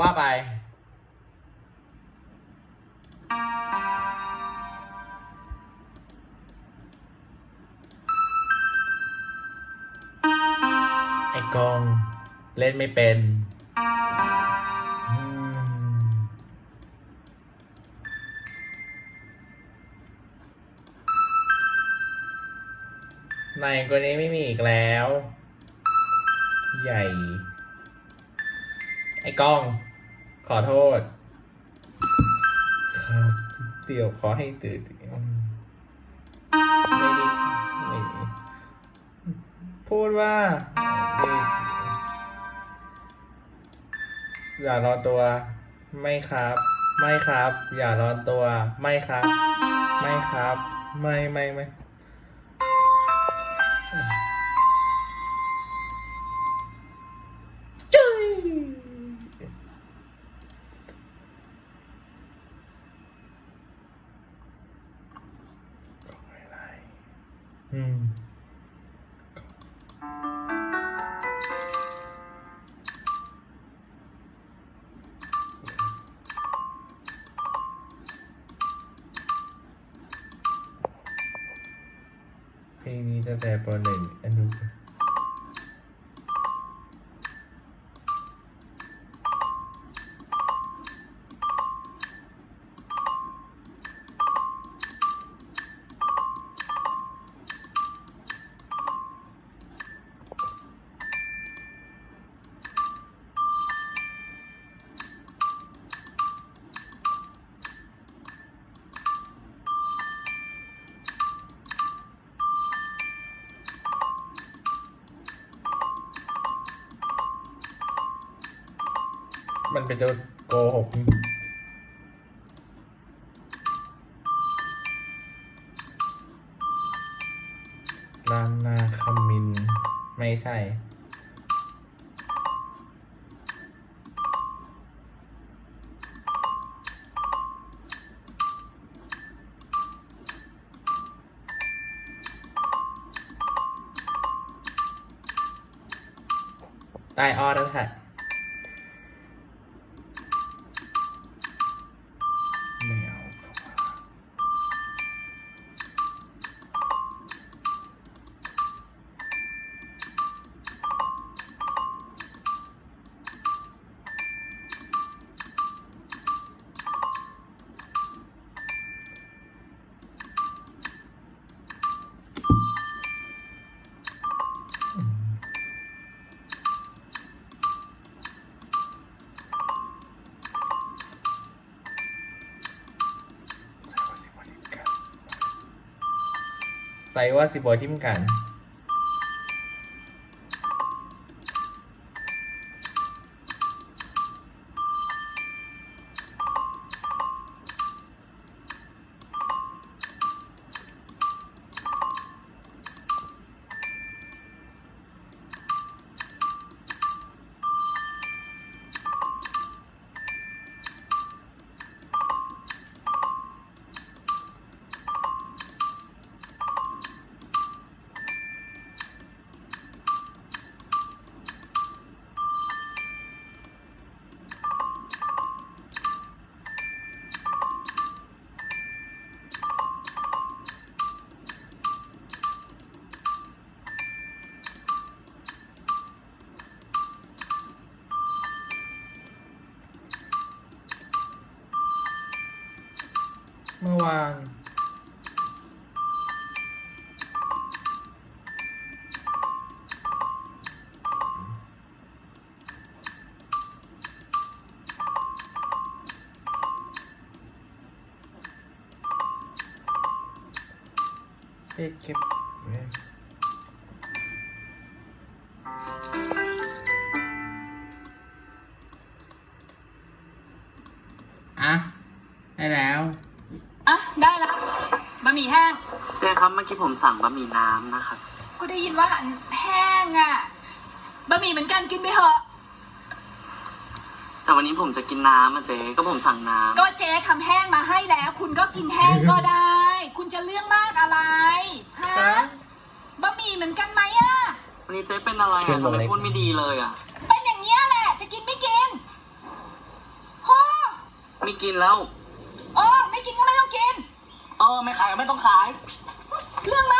ว่าไป ไอ้กอง เล่นไม่เป็นอืมในกว่านี้ไม่มีอีกแล้ว ใหญ่ ไอ้กล้อง ขอโทษ ครับเดี๋ยวขอให้ตื่นไม่ได้ไม่ได้พูดว่าอย่ารอนตัว ไม่ครับ ไม่ครับ อย่ารอนตัว ไม่ครับ ไม่ครับ ไม่ไม่ไม่ แต่ปหนึ่งอนุ มันเป็นตัวโกหกลานนาคามิน ไม่ใช่ได้ออแล้วค่ะ ใส่ว่าสิบอทิมกัน เมื่อวานะหมี่แห้ง เจ๊ครับเมื่อกี้ผมสั่งบะหมี่น้ำนะครับก็ได้ยินว่าอันแห้งอะ บะหมี่เหมือนกันกินไปเถอะ แต่วันนี้ผมจะกินน้ำอะเจ๊ก็ผมสั่งน้ก็เจ๊ทำแห้งมาให้แล้ว คุณก็กินแห้งก็ได้ คุณจะเรื่องมากอะไรฮะฮะบะหมี่เหมือนกันไหมอะำวันนี้เจ๊เป็นอะไรเชิอะญทำลงไมเลยพูดไม่ดีเลยอะเป็นอย่างเนี้ยแหละ จะกินไม่กินไม่กินแล้วเออไม่กินก็ไม่ต้องกิน เออไม่ขายก็ไม่ต้องขาย เรื่องนะ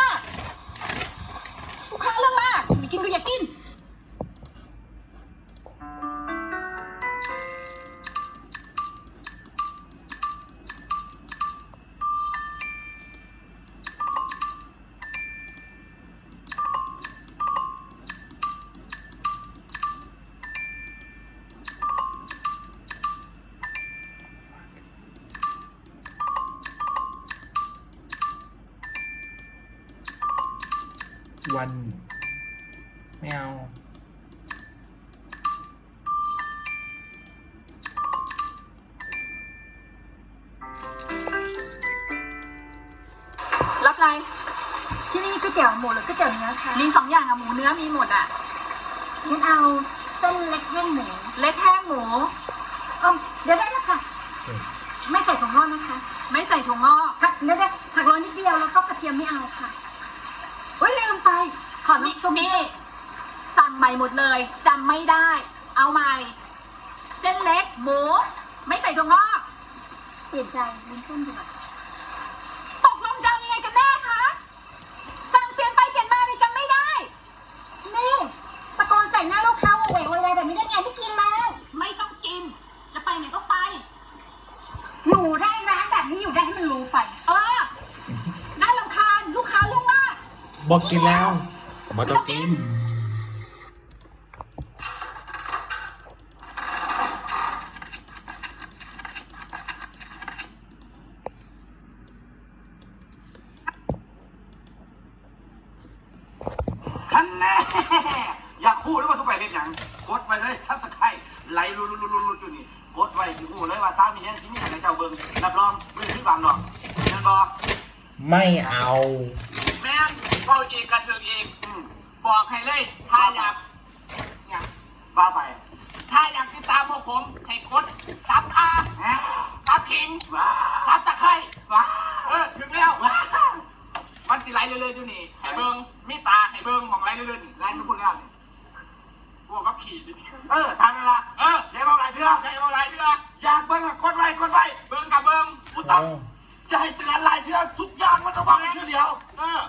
วันไม่เอารับอะไรที่นี่ก๋วยเตี๋ยวหมูหรือก๋วยเตี๋ยวเนื้อคะมีสองอย่างอะหมูเนื้อมีหมดอะงั้นเอาเส้นเล็กแห้งหมู เล็กแห้งหมูเออเดี๋ยวได้แล้วค่ะ ไม่ใส่ถั่วงอกนะคะ ไม่ใส่ถั่วงอกผักเดี๋ยวได้ผักร้อนนิดเดียวแล้วก็กระเทียมไม่เอาค่ะเฮ้ยลืมไป ขอนี่สั่งใหม่หมดเลยจำไม่ได้ เอาใหม่ เส้นเล็กหมู ไม่ใส่ถั่วงอกเปลี่ยนใจวุ้นเส้นดีกว่าตกลงจะเอายังไงกันแน่คะสั่งเปลี่ยนไปเปลี่ยนมาเลยจำไม่ได้ นี่ตะโกนใส่หน้าลูกค้าว่าเวกอะไรแบบนี้ได้ไงไม่กินแล้ว ไม่ต้องกิน จะไปไหนก็ไป อยู่ได้ร้านแบบนี้อยู่ได้ให้มันรู้ไป เออน่ารำคาญลูกค้าเรื่องมาก บอกกินแล้ว มาต้องกินท่านแน่อยากพูดหรือว่าทุกไปเห็นอย่างกดไปเลยซับสไครไหลลุลุลุลุลุอยู่นี่กดไว้สิพูดเลยว่าซ้ามีแน่สิมีอะไรเจ้าเบิ่งรับรองไม่ได้ผิดหวังหรอกแม่นบอกไม่เอา แม่นเฝ้าอีกกระเทืองอีกอืม บอกให้เลย ถ้าอยากอยากว่าไป ถ้าอยากติดตามพวกผมให้กดซับคาซับขิงซับตะไคร้เออถึงแล้วมันสิไหลเรื่อยๆอยู่นี่ให้เบิ่งมีตาให้เบิ่งมองไหลเรื่อยๆนี่ไหลทุกคนแล้วนี่พวกกับขี่ดิเออทำนั่นละเออได้มาหลายเดือนได้มาหลายเดือนอยากเบิ้งละกดไว้กดไว้เบิ้งกับเบิ้งกูต้องจะให้เตือนหลายเชือกทุกอย่างมันต้องวางในเชือกเดียว เออ